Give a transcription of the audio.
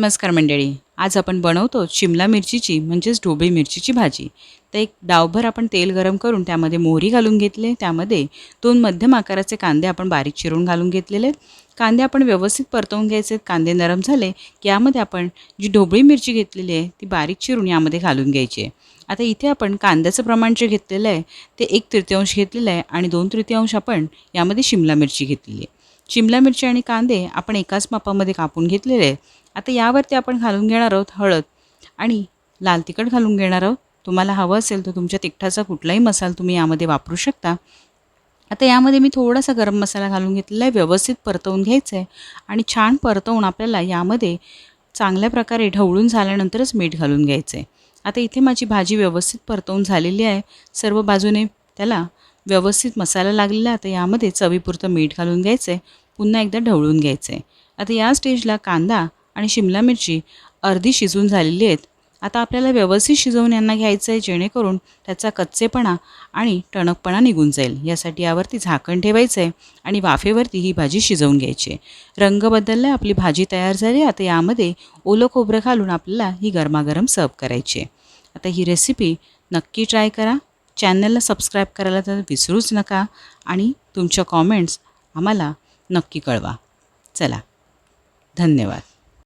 नमस्कार मंडळी. आज आपण बनवतो शिमला मिरचीची म्हणजेच ढोबळी मिरचीची भाजी. तर एक डावभर आपण तेल गरम करून त्यामध्ये मोहरी घालून घेतले. त्यामध्ये दोन मध्यम आकाराचे कांदे आपण बारीक चिरून घालून घेतलेले कांदे आपण व्यवस्थित परतवून घ्यायचे कांदे नरम झाले की यामध्ये आपण जी ढोबळी मिरची घेतलेली आहे ती बारीक चिरून यामध्ये घालून घ्यायची आहे. आता इथे आपण कांद्याचं प्रमाण जे घेतलेलं आहे ते एक तृतीयांश घेतलेलं आहे आणि दोन तृतीयांश आपण यामध्ये शिमला मिरची घेतलेली आहे. शिमला मिरची आणि कांदे आपण एकाच मापामध्ये कापून घेतलेले आहे आता यावरती आपण घालून घेणार आहोत हळद. आणि लाल तिखट घालून घेणार आहोत. तुम्हाला हवं असेल तर तुमच्या तिखटाचा कुठलाही मसाला तुम्ही यामध्ये वापरू शकता. आता यामध्ये मी थोडासा गरम मसाला घालून घेतलेला आहे. व्यवस्थित परतवून घ्यायचं आहे. आणि छान परतवून आपल्याला यामध्ये चांगल्या प्रकारे ढवळून झाल्यानंतरच मीठ घालून घ्यायचं आहे. आता इथे माझी भाजी व्यवस्थित परतवून झालेली आहे. सर्व बाजूने त्याला व्यवस्थित मसाला लागलेला आता यामध्ये चवीपुरतं मीठ घालून घ्यायचं आहे पुन्हा एकदा ढवळून घ्यायचं आहे आता या स्टेजला कांदा आणि शिमला मिरची अर्धी शिजून झालेली आहेत. आता आपल्याला व्यवस्थित शिजवून यांना घ्यायचं आहे जेणेकरून त्याचा कच्चेपणा आणि टणकपणा निघून जाईल. यासाठी यावरती झाकण ठेवायचं आहे आणि वाफेवरती ही भाजी शिजवून घ्यायची. आहे रंग बदलला आपली भाजी तयार झाली आता यामध्ये ओलं खोबरं घालून आपल्याला ही गरमागरम सर्व करायची आहे. आता ही रेसिपी नक्की ट्राय करा. चॅनलला सबस्क्राईब करायला तर विसरूच नका आणि तुमच्या कॉमेंट्स आम्हाला नक्की कळवा. चला धन्यवाद.